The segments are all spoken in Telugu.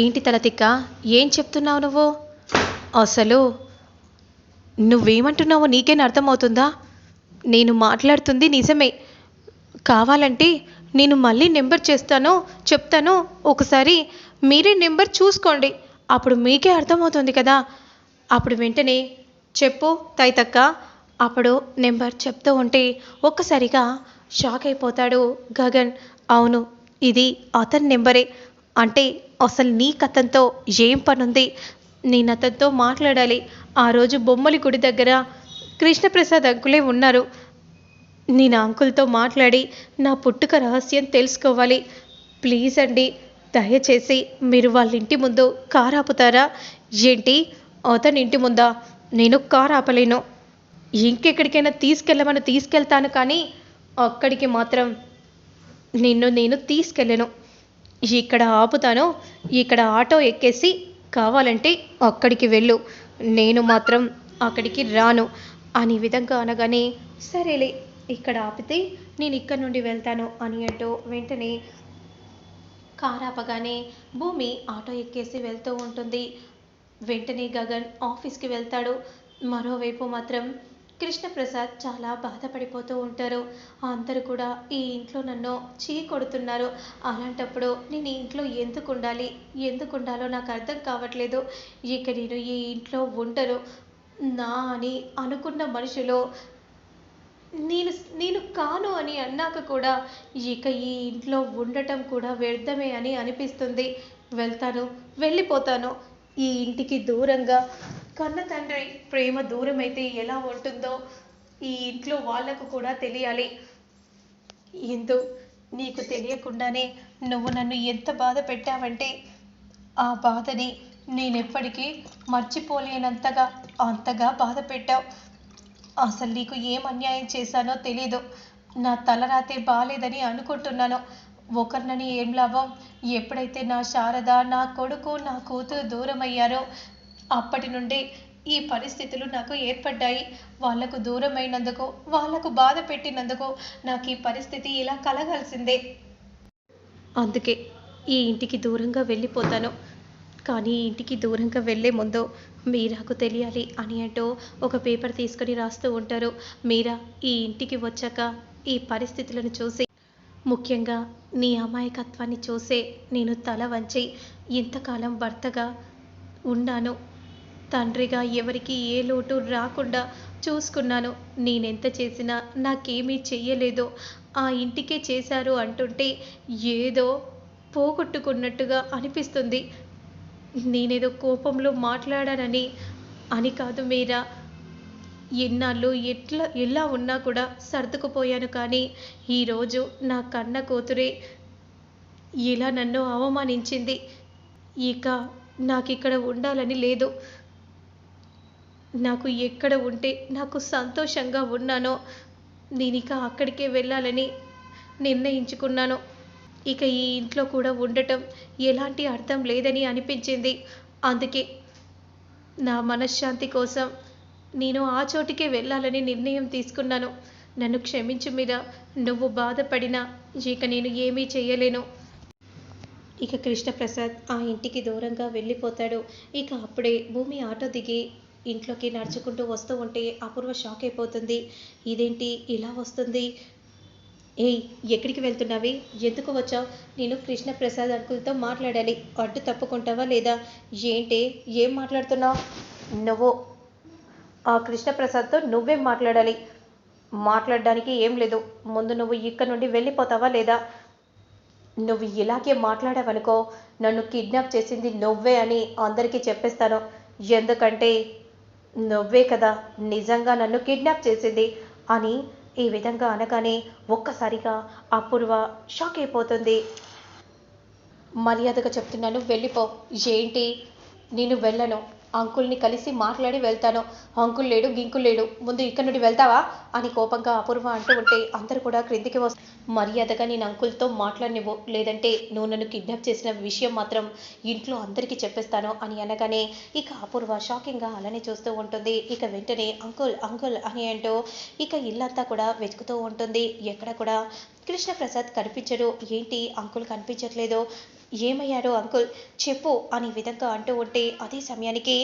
ఏంటి తలతిక్క ఏం చెప్తున్నావు నువ్వు? అసలు నువ్వేమంటున్నావో నీకేనా అర్థమవుతుందా? నేను మాట్లాడుతుంది నిజమే. కావాలంటే నేను మళ్ళీ నెంబర్ చేస్తాను చెప్తాను. ఒకసారి మీరే నెంబర్ చూసుకోండి. అప్పుడు మీకే అర్థమవుతుంది కదా. అప్పుడు వెంటనే చెప్పు తైతక్క. అప్పుడు నెంబర్ చెప్తూ ఉంటే ఒక్కసారిగా షాక్ అయిపోతాడు గగన్. అవును ఇది అతని నెంబరే. అంటే అసలు నీ కథంతో ఏం పనుంది? నేను అతనితో మాట్లాడాలి. ఆ రోజు బొమ్మలి గుడి దగ్గర కృష్ణప్రసాద్ అంకులే ఉన్నారు. నేను అంకుల్తో మాట్లాడి నా పుట్టుక రహస్యం తెలుసుకోవాలి. ప్లీజ్ అండి దయచేసి మీరు వాళ్ళ ఇంటి ముందు కారు ఆపుతారా? ఏంటి? అతని ఇంటి ముందా? నేను కారు ఆపలేను. ఇంకెక్కడికైనా తీసుకెళ్ళమని తీసుకెళ్తాను కానీ అక్కడికి మాత్రం నిన్ను నేను తీసుకెళ్ళను. ఇక్కడ ఆపుతాను. ఇక్కడ ఆటో ఎక్కేసి కావాలంటే అక్కడికి వెళ్ళు. నేను మాత్రం అక్కడికి రాను. అని విధంగా అనగానే సరేలే ఇక్కడ ఆపితే నేను ఇక్కడ నుండి వెళ్తాను అని అంటూ వెంటనే కారు ఆపగానే భూమి ఆటో ఎక్కేసి వెళ్తూ ఉంటుంది. వెంటనే గగన్ ఆఫీస్కి వెళ్తాడు. మరోవైపు మాత్రం కృష్ణప్రసాద్ చాలా బాధపడిపోతూ ఉంటారు. అందరూ కూడా ఈ ఇంట్లో నన్ను చీ కొడుతున్నారు. అలాంటప్పుడు నేను ఈ ఇంట్లో ఎందుకు ఉండాలి? ఎందుకు ఉండాలో నాకు అర్థం కావట్లేదు. ఇక నేను ఈ ఇంట్లో ఉండను నా అని అనుకున్న మనుషులు నేను నేను కాను అని అన్నాక కూడా ఇక ఈ ఇంట్లో ఉండటం కూడా వ్యర్థమే అని అనిపిస్తుంది. వెళ్తాను వెళ్ళిపోతాను. ఈ ఇంటికి దూరంగా కన్న తండ్రి ప్రేమ దూరం అయితే ఎలా ఉంటుందో ఈ ఇంట్లో వాళ్ళకు కూడా తెలియాలి. ఇందు నీకు తెలియకుండానే నువ్వు నన్ను ఎంత బాధ పెట్టావంటే ఆ బాధని నేనెప్పటికీ మర్చిపోలేనంతగా అంతగా బాధ పెట్టావు. అసలు నీకు ఏం అన్యాయం చేశానో తెలీదు. నా తలరాతే బాలేదని అనుకుంటున్నాను. ఒకరినని ఏం లాభం? ఎప్పుడైతే నా శారద నా కొడుకు నా కూతురు దూరం అయ్యారో అప్పటి నుండి ఈ పరిస్థితులు నాకు ఏర్పడ్డాయి. వాళ్ళకు దూరమైనందుకు వాళ్ళకు బాధ పెట్టినందుకు నాకు ఈ పరిస్థితి ఇలా కలగాల్సిందే. అందుకే ఈ ఇంటికి దూరంగా వెళ్ళిపోతాను. కానీ ఇంటికి దూరంగా వెళ్ళే ముందు మీరాకు తెలియాలి అని అంటూ ఒక పేపర్ తీసుకొని రాస్తూ ఉంటారు. మీరా ఈ ఇంటికి వచ్చాక ఈ పరిస్థితులను చూసి ముఖ్యంగా నీ అమాయకత్వాన్ని చూసే నేను తల వంచి ఇంతకాలం భర్తగా ఉన్నాను. తండ్రిగా ఎవరికి ఏ లోటు రాకుండా చూసుకున్నాను. నేనెంత చేసినా నాకేమీ చెయ్యలేదో ఆ ఇంటికే చేశారు అంటుంటే ఏదో పోగొట్టుకున్నట్టుగా అనిపిస్తుంది. నేనేదో కోపంలో మాట్లాడానని అని కాదు మీరా. ఎన్నాళ్ళు ఎట్లా ఎలా ఉన్నా కూడా సర్దుకుపోయాను కానీ ఈరోజు నా కన్న కూతురే ఇలా నన్ను అవమానించింది. ఇక నాకు ఇక్కడ ఉండాలని లేదు. నాకు ఎక్కడ ఉంటే నాకు సంతోషంగా ఉన్నానో నేను ఇక అక్కడికే వెళ్ళాలని నిర్ణయించుకున్నాను. ఇక ఈ ఇంట్లో కూడా ఉండటం ఎలాంటి అర్థం లేదని అనిపించింది. అందుకే నా మనశ్శాంతి కోసం నేను ఆ చోటికే వెళ్ళాలని నిర్ణయం తీసుకున్నాను. నన్ను క్షమించు మీద నువ్వు బాధపడినా ఇక నేను ఏమీ చేయలేను. ఇక కృష్ణప్రసాద్ ఆ ఇంటికి దూరంగా వెళ్ళిపోతాడు. ఇక అప్పుడే భూమి ఆటో దిగి ఇంట్లోకి నడుచుకుంటూ వస్తూ ఉంటే అపూర్వ షాక్ అయిపోతుంది. ఇదేంటి? ఇలా వస్తుంది. ఏయ్ ఎక్కడికి వెళ్తున్నావి? ఎందుకు వచ్చావు? నేను కృష్ణప్రసాద్ అంకుల్తో మాట్లాడాలి. అడ్డు తప్పుకుంటావా లేదా? ఏంటి? ఏం మాట్లాడుతున్నావు? నువ్వు. ఆ కృష్ణప్రసాద్తో నువ్వేం మాట్లాడాలి. మాట్లాడడానికి ఏం లేదు. ముందు నువ్వు ఇక్కడ నుండి వెళ్ళిపోతావా లేదా? నువ్వు ఇలాగే మాట్లాడావనుకో నన్ను కిడ్నాప్ చేసింది నువ్వే అని అందరికీ చెప్పేస్తాను. ఎందుకంటే నువ్వే కదా నిజంగా నన్ను కిడ్నాప్ చేసింది అని ఈ విధంగా అనగానే ఒక్కసారిగా అపూర్వ షాక్ అయిపోతుంది. మర్యాదగా చెప్తున్నాను వెళ్ళిపో. ఏంటి? నేను వెళ్ళను. అంకుల్ని కలిసి మాట్లాడి వెళ్తాను. అంకుల్ లేడు గింకుల్ లేడు. ముందు ఇక్కడ నుండి వెళ్తావా? అని కోపంగా అపూర్వ అంటూ ఉంటే అందరూ కూడా క్రిందికి వస్త మర్యాదగా నేను అంకుల్తో మాట్లాడినివ్వు. లేదంటే నువ్వు నన్ను కిడ్నాప్ చేసిన విషయం మాత్రం ఇంట్లో అందరికీ చెప్పేస్తాను అని అనగానే ఇక అపూర్వ షాకింగ్గా అలానే చూస్తూ ఉంటుంది. ఇక వెంటనే అంకుల్ అంకుల్ అని అంటూ ఇక ఇల్లంతా కూడా వెతుకుతూ ఉంటుంది. ఎక్కడ కూడా కృష్ణప్రసాద్ కనిపించడు. ఏంటి అంకుల్ కనిపించట్లేదు? ఏమయ్యాడో అంకుల్? చెప్పు అనే విధంగా అంటూ ఉంటే అదే సమయానికి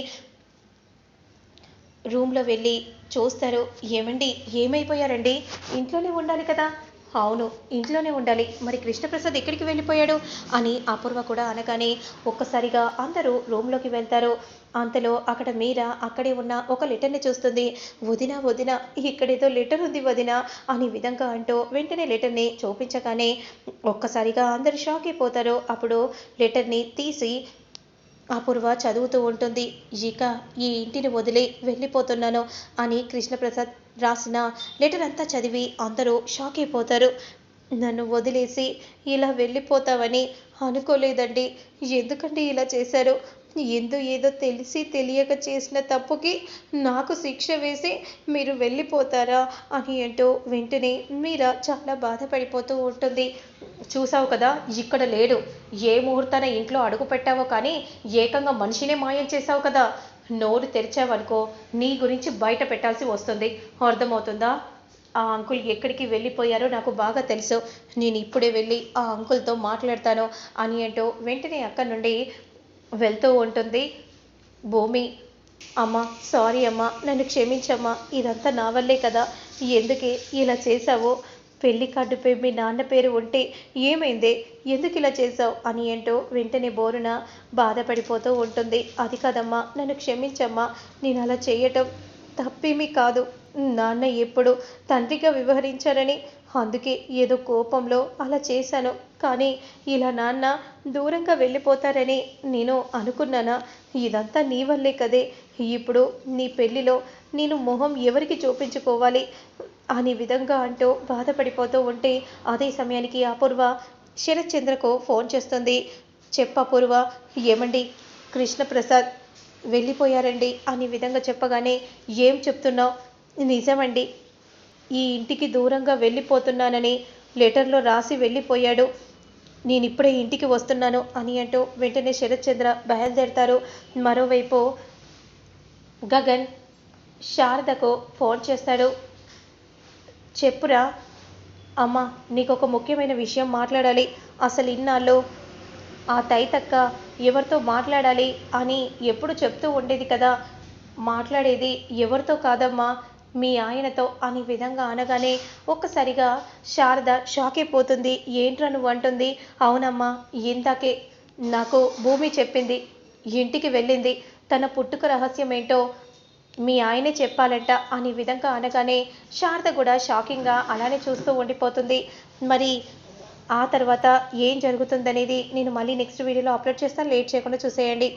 రూమ్లో వెళ్ళి చూస్తారు. ఏమండి? ఏమైపోయారండి? ఇంట్లోనే ఉండాలి కదా? అవును ఇంట్లోనే ఉండాలి. మరి కృష్ణప్రసాద్ ఎక్కడికి వెళ్ళిపోయాడు? అని అపూర్వ కూడా అనగానే ఒక్కసారిగా అందరూ రూమ్లోకి వెళ్తారు. అంతలో అక్కడ మీరా అక్కడే ఉన్న ఒక లెటర్ని చూస్తుంది. వదిన వదిన ఇక్కడేదో లెటర్ ఉంది వదిన అని విధంగా అంటూ వెంటనే లెటర్ని చూపించగానే ఒక్కసారిగా అందరూ షాక్ అయిపోతారు. అప్పుడు లెటర్ని తీసి అపూర్వ చదువుతూ ఉంటుంది. ఇక ఈ ఇంటిని వదిలి వెళ్ళిపోతున్నాను అని కృష్ణప్రసాద్ రాసిన లెటర్ అంతా చదివి అందరూ షాక్ అయిపోతారు. నన్ను వదిలేసి ఇలా వెళ్ళిపోతావని అనుకోలేదండి. ఎందుకండి ఇలా చేశారు? ఎందు ఏదో తెలిసి తెలియక చేసిన తప్పుకి నాకు శిక్ష వేసి మీరు వెళ్ళిపోతారా అని అంటూ వెంటనే మీరా చాలా బాధపడిపోతూ ఉంటుంది. చూసావు కదా ఇక్కడ లేడు. ఏ ముహూర్తాన ఇంట్లో అడుగు పెట్టావో కానీ ఏకంగా మనిషినే మాయం చేశావు కదా. నోరు తెరిచావనుకో నీ గురించి బయట పెట్టాల్సి వస్తుంది. అర్థమవుతుందా? ఆ అంకుల్ ఎక్కడికి వెళ్ళిపోయారో నాకు బాగా తెలుసు. నేను ఇప్పుడే వెళ్ళి ఆ అంకుల్తో మాట్లాడతాను అని అంటూ వెంటనే అక్కడి నుండి వెళ్తూ ఉంటుంది. భూమి అమ్మా సారీ అమ్మా నన్ను క్షమించమ్మా ఇదంతా నా వల్లే కదా. ఎందుకే ఇలా చేసావో పెళ్ళి కార్డుపై మీ నాన్న పేరు ఉంటే ఏమైందే? ఎందుకు ఇలా చేశావు? అని ఏంటో వెంటనే బోరున బాధపడిపోతూ ఉంటుంది. అది కాదమ్మా నన్ను క్షమించమ్మా నేను అలా చేయటం తప్పేమీ కాదు. నాన్న ఎప్పుడు తండ్రిగా వ్యవహరించారని అందుకే ఏదో కోపంలో అలా చేశాను. కానీ ఇలా నాన్న దూరంగా వెళ్ళిపోతారని నేను అనుకున్నానా? ఇదంతా నీ వల్లే కదే. ఇప్పుడు నీ పెళ్ళిలో నేను మొహం ఎవరికి చూపించుకోవాలి? అనే విధంగా అంటూ బాధపడిపోతూ ఉంటే అదే సమయానికి అపూర్వ శరత్చంద్రకు ఫోన్ చేస్తుంది. చెప్ప అపూర్వ ఏమండి? కృష్ణప్రసాద్ వెళ్ళిపోయారండి అనే విధంగా చెప్పగానే ఏం చెప్తున్నావు? నిజమండి. ఈ ఇంటికి దూరంగా వెళ్ళిపోతున్నానని లెటర్లో రాసి వెళ్ళిపోయాడు. నేను ఇప్పుడే ఇంటికి వస్తున్నాను అని అంటూ వెంటనే శరత్చంద్ర బయలుదేరతారు. మరోవైపు గగన్ శారదకు ఫోన్ చేస్తాడు. చెప్పురా. అమ్మా నీకు ఒక ముఖ్యమైన విషయం మాట్లాడాలి. అసలు ఇన్నాళ్ళు ఆ తైతక్క ఎవరితో మాట్లాడాలి అని ఎప్పుడు చెప్తూ ఉండేది కదా. మాట్లాడేది ఎవరితో కాదమ్మా? మీ ఆయనతో అనే విధంగా అనగానే ఒక్కసారిగా శారద షాక్ అయిపోతుంది. ఏంట్రా నువ్వు అంటుంది. అవునమ్మా ఇందాకే నాకు భూమి చెప్పింది ఇంటికి వెళ్ళింది. తన పుట్టుక రహస్యం ఏంటో మీ ఆయనే చెప్పాలంట అనే విధంగా అనగానే శారద కూడా షాకింగ్గా అలానే చూస్తూ ఉండిపోతుంది. మరి ఆ తర్వాత ఏం జరుగుతుందనేది నేను మళ్ళీ నెక్స్ట్ వీడియోలో అప్లోడ్ చేస్తాను. లేట్ చేయకుండా చూసేయండి.